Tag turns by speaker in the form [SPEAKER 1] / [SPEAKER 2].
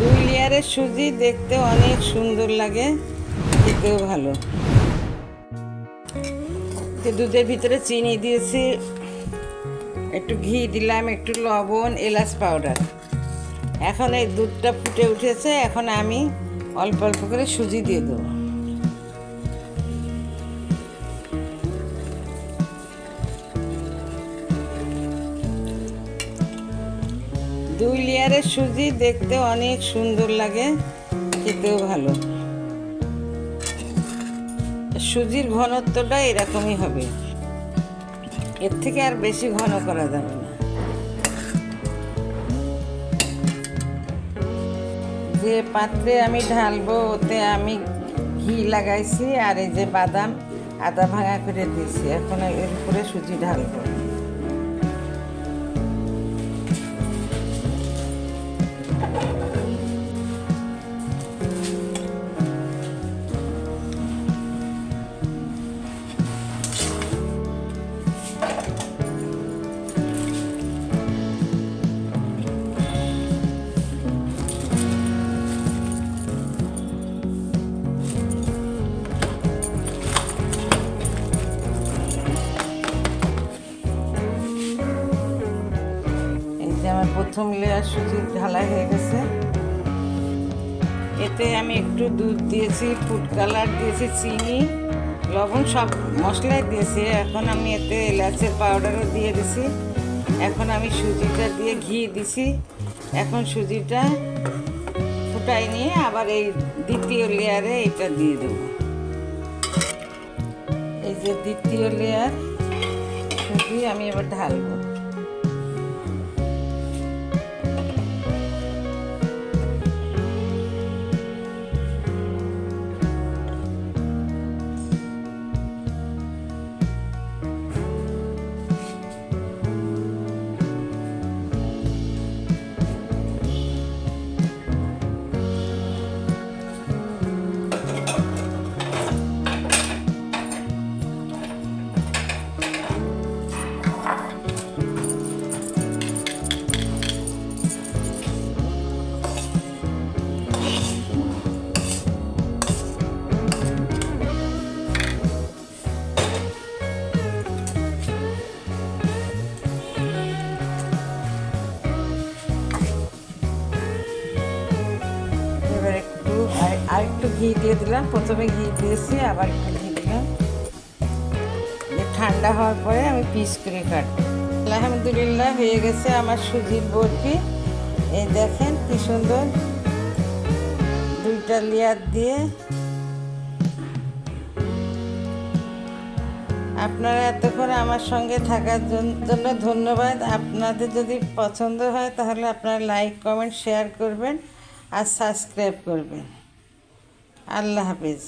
[SPEAKER 1] দুই লেয়ারের সুজি দেখতে অনেক সুন্দর লাগে, খেতেও ভালো। দুধের ভিতরে চিনি দিয়েছি, একটু ঘি দিলাম, একটু লবণ, এলাচ পাউডার। এখন এই দুধটা ফুটে উঠেছে, এখন আমি অল্প অল্প করে সুজি দিয়ে দেবো। দুই লেয়ারের সুজি দেখতে অনেক সুন্দর লাগে, খেতেও ভালো। সুজির ঘনত্বটা এরকমই হবে। এর থেকে আর বেশি ঘন করা যাবে না। যে পাত্রে আমি ঢালবো, ওতে আমি ঘি লাগাইছি আর এই যে বাদাম আদা ভাঙা করে দিয়েছি। এখন এর উপরে সুজি ঢালবো। প্রথম লেয়ার সুজি ঢালাই হয়ে গেছে। এতে আমি একটু দুধ দিয়েছি, ফুড কালার দিয়েছি, চিনি, লবণ সব মশলাই দিয়েছি। এখন আমি এতে এলাচের পাউডারও দিয়ে দিছি। এখন আমি সুজিটা দিয়ে ঘি দিছি। এখন সুজিটা ফুটাই নিয়ে আবার এই দ্বিতীয় লেয়ারে এটা দিয়ে দেবো। এই যে দ্বিতীয় লেয়ার সুজি আমি এবার ঢালবো। ঘি দিয়ে দিলাম। প্রথমে ঘি দিয়েছি, আবার একটু ঘি দিলাম। ঠান্ডা হওয়ার পরে আমি পিস করে কাটবো। আলহামদুলিল্লাহ হয়ে গেছে আমার সুজির বরফি। এই দেখেন কি সুন্দর। দুইটা লেয়ার দিয়ে। আপনারা এতক্ষণ আমার সঙ্গে থাকার জন্য ধন্যবাদ। আপনাদের যদি পছন্দ হয়, তাহলে আপনারা লাইক কমেন্ট শেয়ার করবেন আর সাবস্ক্রাইব করবেন। আল্লাহ হাফিজ।